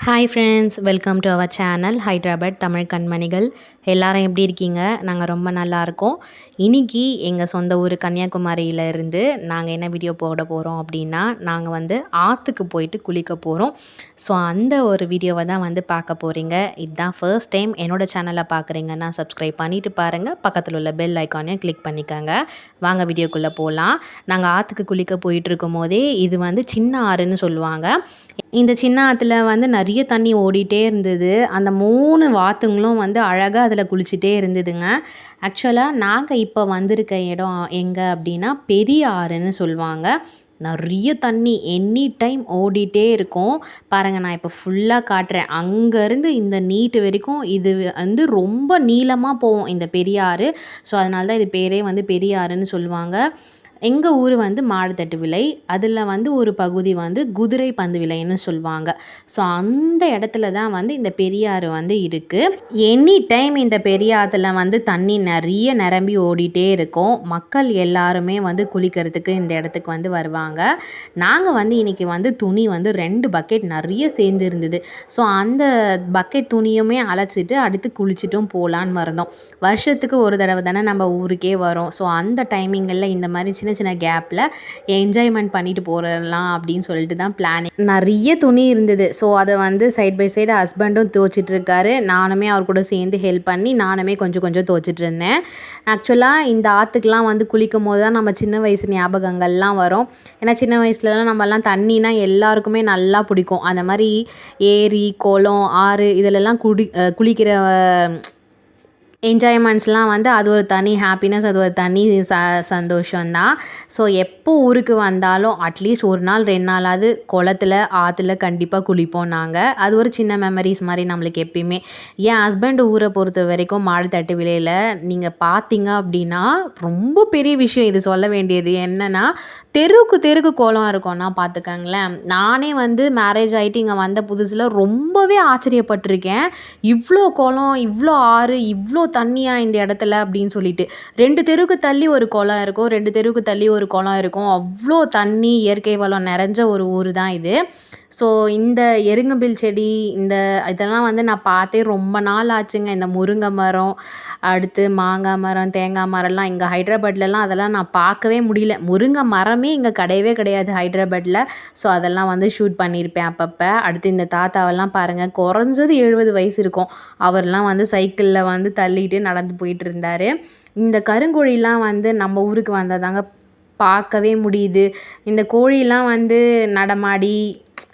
hi friends welcome to our channel Hyderabad Tamil கண்மணிகள் எல்லாரும் எப்படி இருக்கீங்க? நாங்கள் ரொம்ப நல்லா இருக்கோம். இன்னைக்கு எங்கள் சொந்த ஊர் கன்னியாகுமரியில இருந்து நாங்கள் என்ன வீடியோ போட போகிறோம் அப்படின்னா நாங்கள் வந்து ஆற்றுக்கு போயிட்டு குளிக்க போகிறோம் ஸோ அந்த ஒரு வீடியோவை தான் வந்து பார்க்க போகிறீங்க இதுதான் ஃபர்ஸ்ட் டைம் என்னோட சேனலை பார்க்குறீங்கன்னா சப்ஸ்கிரைப் பண்ணிவிட்டு பாருங்கள் பக்கத்தில் உள்ள பெல் ஐக்கானையும் கிளிக் பண்ணிக்கோங்க. வாங்க வீடியோக்குள்ளே போகலாம் நாங்கள் ஆற்றுக்கு குளிக்க போயிட்டுருக்கும் போதே இது வந்து சின்ன ஆறுன்னு சொல்லுவாங்க. இந்த சின்ன ஆற்றுல வந்து நிறைய தண்ணி ஓடிட்டே இருந்தது. அந்த மூணு வாத்துங்களும் வந்து அழகாக அதில் குளிச்சுட்டே இருந்ததுங்க. ஆக்சுவலாக நாங்கள் இப்போ வந்திருக்க இடம் எங்கே அப்படின்னா பெரிய ஆறுன்னு சொல்லுவாங்க. நிறைய தண்ணி எனி டைம் ஓடிட்டே இருக்கும். பாருங்கள் நான் இப்போ ஃபுல்லாக காட்டுறேன். அங்கேருந்து இந்த நீட்டு வரைக்கும் இது வந்து ரொம்ப நீளமாக போகும் இந்த பெரியாறு. ஸோ அதனால தான் இது பேரே வந்து பெரியாறுன்னு சொல்லுவாங்க. எங்கள் ஊர் வந்து மாடுத்தட்டு விலை அதில் வந்து ஒரு பகுதி வந்து குதிரை பந்து விலைன்னு சொல்லுவாங்க. ஸோ அந்த இடத்துல தான் வந்து இந்த பெரியாறு வந்து இருக்குது எனி டைம் இந்த பெரியாற்றுல வந்து தண்ணி நிறைய நிரம்பி ஓடிட்டே இருக்கும். மக்கள் எல்லாருமே வந்து குளிக்கிறதுக்கு இந்த இடத்துக்கு வந்து வருவாங்க. நாங்கள் வந்து இன்றைக்கி வந்து துணி வந்து ரெண்டு பக்கெட் நிறைய சேர்ந்து இருந்தது. ஸோ அந்த பக்கெட் துணியுமே அழைச்சிட்டு அடுத்து குளிச்சிட்டும் போகலான்னு வந்தோம். வருஷத்துக்கு ஒரு தடவை தானே நம்ம ஊருக்கே வரோம். ஸோ அந்த டைமிங்கில் இந்த மாதிரி சின்ன சின்ன சின்ன கேப்பில் என்ஜாய்மெண்ட் பண்ணிட்டு போகிறலாம் அப்படின்னு சொல்லிட்டு தான் பிளான் நிறைய துணி இருந்தது. ஸோ அதை வந்து சைட் பை சைடு ஹஸ்பண்டும் துவச்சிட்ருக்காரு நானுமே அவர் கூட சேர்ந்து ஹெல்ப் பண்ணி நானுமே கொஞ்சம் கொஞ்சம் துவச்சிட்டு இருந்தேன். ஆக்சுவலாக இந்த ஆற்றுக்கெலாம் வந்து குளிக்கும் போது தான் நம்ம சின்ன வயசு ஞாபகங்கள்லாம் வரும். ஏன்னா சின்ன வயசுலலாம் நம்மலாம் தண்ணினா எல்லாருக்குமே நல்லா பிடிக்கும். அந்த மாதிரி ஏரி குளம் ஆறு இதிலெல்லாம் குடி குளிக்கிற என்ஜாய்மெண்ட்ஸ்லாம் வந்து அது ஒரு தனி ஹாப்பினஸ் அது ஒரு தனி ச சந்தோஷம்தான். ஸோ எப்போ ஊருக்கு வந்தாலும் அட்லீஸ்ட் ஒரு நாள் ரெண்டு நாளாவது குளத்துல ஆற்றுல கண்டிப்பாக குளிப்போம் நாங்கள் அது ஒரு சின்ன மெமரிஸ் மாதிரி நம்மளுக்கு எப்பயுமே. என் ஹஸ்பண்ட் ஊரை பொறுத்த வரைக்கும் மாடு தட்டு விலையில் நீங்கள் பார்த்தீங்க அப்படின்னா ரொம்ப பெரிய விஷயம் இது சொல்ல வேண்டியது. என்னென்னா தெருவுக்கு தெருக்கு குளம் இருக்கும்னா பார்த்துக்கங்களேன் நானே வந்து மேரேஜ் ஆகிட்டு இங்கே வந்த புதுசில் ரொம்பவே ஆச்சரியப்பட்டிருக்கேன். இவ்வளோ குளம் இவ்வளோ ஆறு இவ்வளோ தண்ணியா இந்த இடத்துல அப்படின்னு சொல்லிட்டு. ரெண்டு தெருவுக்கு தள்ளி ஒரு குளம் இருக்கும். ரெண்டு தெருவுக்கு தள்ளி ஒரு குளம் இருக்கும். அவ்வளோ தண்ணி இயற்கை வளம் நிறைஞ்ச ஒரு ஊர் தான் இது. ஸோ இந்த எருங்கம்பில் செடி இந்த இதெல்லாம் வந்து நான் பார்த்தே ரொம்ப நாள் ஆச்சுங்க. இந்த முருங்கை மரம் அடுத்து மாங்காய் மரம் தேங்காய் மரம்லாம் இங்கே ஹைட்ராபாட்லலாம் அதெல்லாம் நான் பார்க்கவே முடியல. முருங்கை மரமே இங்கே கிடையவே கிடையாது ஹைட்ராபாட்டில் ஸோ அதெல்லாம் வந்து ஷூட் பண்ணியிருப்பேன் அப்பப்போ. அடுத்து இந்த தாத்தாவெல்லாம் பாருங்கள் குறைஞ்சது எழுபது வயசு இருக்கும். அவர்லாம் வந்து சைக்கிளில் வந்து தள்ளிட்டு நடந்து போயிட்டு இருந்தார். இந்த கருங்கோழிலாம் வந்து நம்ம ஊருக்கு வந்தால் தாங்க பார்க்கவே முடியுது. இந்த கோழிலாம் வந்து நடமாடி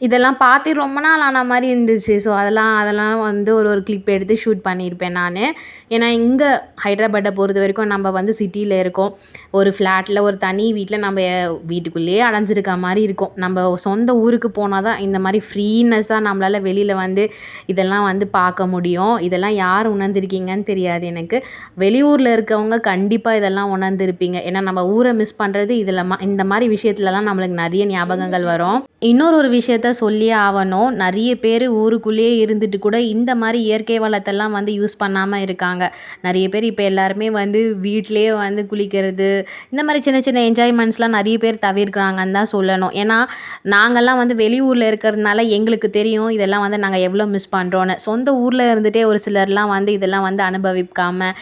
இதெல்லாம் பார்த்து ரொம்ப நாள் ஆன மாதிரி இருந்துச்சு. ஸோ அதெல்லாம் அதெல்லாம் வந்து ஒரு ஒரு கிளிப் எடுத்து ஷூட் பண்ணியிருப்பேன் நான். ஏன்னா இங்கே ஹைட்ராபாட்டை பொறுத்த வரைக்கும் நம்ம வந்து சிட்டியில் இருக்கோம். ஒரு ஃப்ளாட்டில் ஒரு தனி வீட்டில் நம்ம வீட்டுக்குள்ளேயே அடைஞ்சிருக்க மாதிரி இருக்கும். நம்ம சொந்த ஊருக்கு போனால் தான் இந்த மாதிரி ஃப்ரீனஸ்ஸாக நம்மளால் வெளியில் வந்து இதெல்லாம் வந்து பார்க்க முடியும். இதெல்லாம் யார் உணர்ந்திருக்கீங்கன்னு தெரியாது எனக்கு. வெளியூரில் இருக்கவங்க கண்டிப்பாக இதெல்லாம் உணர்ந்திருப்பீங்க. ஏன்னா நம்ம ஊரை மிஸ் பண்ணுறது இதில் இந்த மாதிரி விஷயத்துலலாம் நம்மளுக்கு நிறைய ஞாபகங்கள் வரும். இன்னொரு ஒரு விஷயத்த சொல்லியே ஆகணும் நிறைய பேர் ஊருக்குள்ளேயே இருந்துட்டு கூட இந்த மாதிரி இயற்கை வளத்தெல்லாம் வந்து யூஸ் பண்ணாமல் இருக்காங்க. நிறைய பேர் இப்போ எல்லாருமே வந்து வீட்டிலேயே வந்து குளிக்கிறது இந்த மாதிரி சின்ன சின்ன என்ஜாய்மெண்ட்ஸ்லாம் நிறைய பேர் தவிர்க்கிறாங்கன்னு தான் சொல்லணும். ஏன்னா நாங்கள்லாம் வந்து வெளியூரில் இருக்கிறதுனால எங்களுக்கு தெரியும் இதெல்லாம் வந்து நாங்கள் எவ்வளோ மிஸ் பண்ணுறோன்னு சொந்த ஊரில் இருந்துகிட்டே ஒரு சிலர்லாம் வந்து இதெல்லாம் வந்து அனுபவிக்காமல்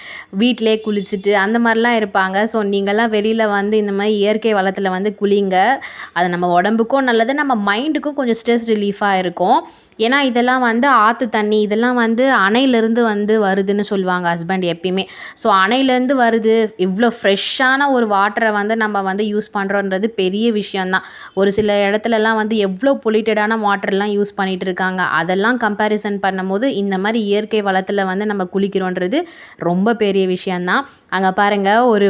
வீட்டிலே குளிச்சுட்டு அந்த மாதிரிலாம் இருப்பாங்க. ஸோ நீங்கள்லாம் வெளியில் வந்து இந்த மாதிரி இயற்கை வளத்தில் வந்து குளிங்க. அது நம்ம உடம்புக்கும் நல்லது நம்ம மைண்டுக்கும் கொஞ்சம் ஸ்ட்ரெஸ் ரிலீஃபாக இருக்கும். ஏன்னா இதெல்லாம் வந்து ஆற்று தண்ணி இதெல்லாம் வந்து அணையிலேருந்து வந்து வருதுன்னு சொல்லுவாங்க ஹஸ்பண்ட் எப்பயுமே. ஸோ அணையிலேருந்து வருது இவ்வளோ ஃப்ரெஷ்ஷான ஒரு வாட்டரை வந்து நம்ம வந்து யூஸ் பண்ணுறோன்றது பெரிய விஷயந்தான் ஒரு சில இடத்துலலாம் வந்து எவ்வளோ பொல்யூட்டடான வாட்டர்லாம் யூஸ் பண்ணிகிட்டு இருக்காங்க. அதெல்லாம் கம்பேரிசன் பண்ணும்போது இந்த மாதிரி இயற்கை வளத்தில் வந்து நம்ம குளிக்கிறோன்றது ரொம்ப பெரிய விஷயந்தான் அங்கே பாருங்கள் ஒரு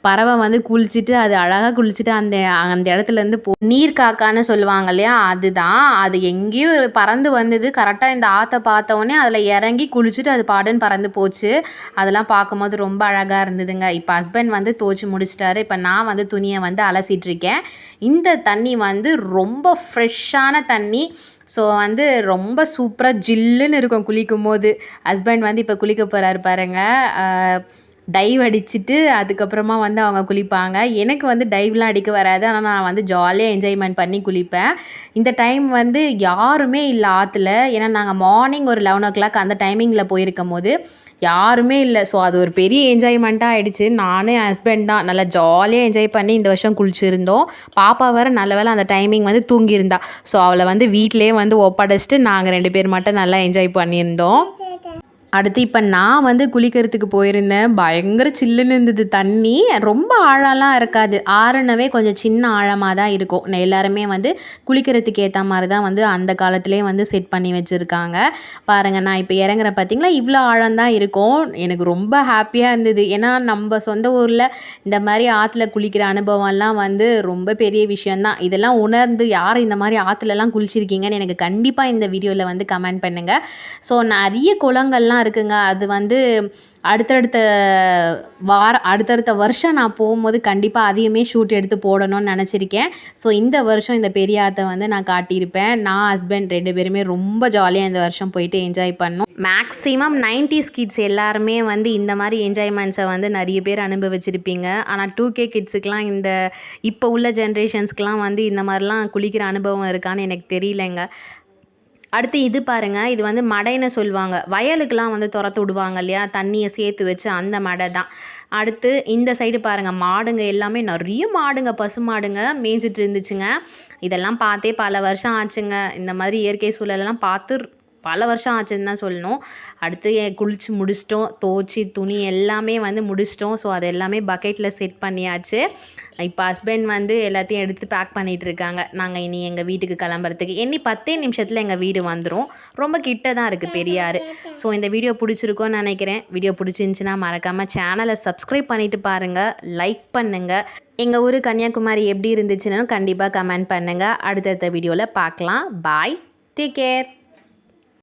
பறவை வந்து குளிச்சுட்டு அது அழகாக குளிச்சுட்டு அந்த அந்த இடத்துலேருந்து போ நீர் காக்கான்னு சொல்லுவாங்க இல்லையா? அதுதான். அது எங்கேயும் பறந்து வந்தது. கரெக்டாக இந்த ஆற்றை பார்த்தோன்னே அதில் இறங்கி குளிச்சுட்டு அது பாடுன்னு பறந்து போச்சு. அதெல்லாம் பார்க்கும்போது ரொம்ப அழகாக இருந்ததுங்க. இப்போ ஹஸ்பண்ட் வந்து துவச்சி முடிச்சிட்டாரு. இப்போ நான் வந்து துணியை வந்து அலசிட்டுருக்கேன் இந்த தண்ணி வந்து ரொம்ப ஃப்ரெஷ்ஷான தண்ணி. ஸோ வந்து ரொம்ப சூப்பராக ஜில்லுன்னு இருக்கும் குளிக்கும் போது ஹஸ்பண்ட் வந்து இப்போ குளிக்க போகிறாரு பாருங்கள் டைவ் அடிச்சுட்டு அதுக்கப்புறமா வந்து அவங்க குளிப்பாங்க. எனக்கு வந்து டைவ்லாம் அடிக்க வராது. ஆனால் நான் வந்து ஜாலியாக என்ஜாய்மெண்ட் பண்ணி குளிப்பேன். இந்த டைம் வந்து யாருமே இல்லை ஆற்றுல ஏன்னா நாங்கள் மார்னிங் ஒரு லெவன் ஓ கிளாக் அந்த டைமிங்கில் போயிருக்கும் போது யாருமே இல்லை. ஸோ அது ஒரு பெரிய என்ஜாய்மெண்ட்டாக ஆகிடுச்சு நானும் என் ஹஸ்பண்ட் தான். நல்லா ஜாலியாக என்ஜாய் பண்ணி இந்த வருஷம் குளிச்சிருந்தோம். பாப்பா வேறு நல்ல வேளை அந்த டைமிங் வந்து தூங்கியிருந்தா. ஸோ அவளை வந்து வீட்டிலேயே வந்து ஒப்படைச்சிட்டு நாங்கள் ரெண்டு பேர் மட்டும் நல்லா என்ஜாய் பண்ணியிருந்தோம். அடுத்து இப்போ நான் வந்து குளிக்கிறதுக்கு போயிருந்தேன். பயங்கர சில்லுன்னு இருந்தது தண்ணி. ரொம்ப ஆழம்லாம் இருக்காது. ஆறுனவே கொஞ்சம் சின்ன ஆழமாக தான் இருக்கும் எல்லாருமே வந்து குளிக்கிறதுக்கு ஏற்ற மாதிரி தான் வந்து அந்த காலத்திலே வந்து செட் பண்ணி வச்சுருக்காங்க. பாருங்கள் நான் இப்போ இறங்குற பார்த்தீங்களா இவ்வளோ ஆழம் தான் இருக்கும். எனக்கு ரொம்ப ஹாப்பியாக இருந்தது. ஏன்னா நம்ம சொந்த ஊரில் இந்த மாதிரி ஆற்றுல குளிக்கிற அனுபவம்லாம் வந்து ரொம்ப பெரிய விஷயந்தான் இதெல்லாம் உணர்ந்து யார் இந்த மாதிரி ஆற்றுலலாம் குளிச்சிருக்கீங்கன்னு எனக்கு கண்டிப்பாக இந்த வீடியோவில் வந்து கமெண்ட் பண்ணுங்கள் ஸோ நிறைய குளங்கள்லாம் இருக்குங்க. அது வந்து அடுத்தடுத்த வார அடுத்தடுத்த வருஷம் நான் போகும்போது கண்டிப்பாக அதையுமே ஷூட் எடுத்து போடணும்னு நினச்சிருக்கேன். ஸோ இந்த வருஷம் இந்த பெரிய வந்து நான் காட்டியிருப்பேன். நான் ஹஸ்பண்ட் ரெண்டு பேருமே ரொம்ப ஜாலியாக இந்த வருஷம் போயிட்டு என்ஜாய் பண்ணோம். மேக்ஸிமம் 90s கிட்ஸ் எல்லாருமே வந்து இந்த மாதிரி என்ஜாய்மெண்ட்ஸை வந்து நிறைய பேர் அனுபவிச்சிருப்பீங்க. ஆனால் டூ கே கிட்ஸுக்கெலாம் இந்த இப்போ உள்ள ஜென்ரேஷன்ஸ்க்கெலாம் வந்து இந்த மாதிரிலாம் குளிக்கிற அனுபவம் இருக்கான்னு எனக்கு தெரியலங்க. அடுத்து இது பாருங்க இது வந்து மடைன்னு சொல்லுவாங்க. வயலுக்கெலாம் வந்து துரத்து விடுவாங்க இல்லையா? தண்ணியை சேர்த்து வச்சு அந்த மடை தான். அடுத்து இந்த சைடு பாருங்க மாடுங்க எல்லாமே நிறைய மாடுங்க பசு மாடுங்க மேய்ஞ்சிட்டு இருந்துச்சுங்க. இதெல்லாம் பார்த்தே பல வருஷம் ஆச்சுங்க. இந்த மாதிரி இயற்கை சூழலெல்லாம் பார்த்து பல வருஷம் ஆச்சுன்னு தான் சொல்லணும். அடுத்து குளிச்சு முடிச்சிட்டோம். துவச்சி துணி எல்லாமே வந்து முடிச்சிட்டோம். ஸோ அது எல்லாமே பக்கெட்டில் செட் பண்ணியாச்சு. இப்போ ஹஸ்பண்ட் வந்து எல்லாத்தையும் எடுத்து பேக் பண்ணிகிட்டு இருக்காங்க. நாங்கள் இனி எங்கள் வீட்டுக்கு கிளம்புறதுக்கு. இனி பத்தே நிமிஷத்தில் எங்கள் வீடு வந்துடும் ரொம்ப கிட்ட தான் இருக்குது பெரியார் ஸோ இந்த வீடியோ பிடிச்சிருக்கோன்னு நினைக்கிறேன். வீடியோ பிடிச்சிருந்துச்சின்னா மறக்காமல் சேனலை சப்ஸ்கிரைப் பண்ணிவிட்டு பாருங்கள் லைக் பண்ணுங்கள் எங்கள் ஊர் கன்னியாகுமரி எப்படி இருந்துச்சுன்னு கண்டிப்பாக கமெண்ட் பண்ணுங்கள் அடுத்தடுத்த வீடியோவில் பார்க்கலாம் பாய் டேக் கேர்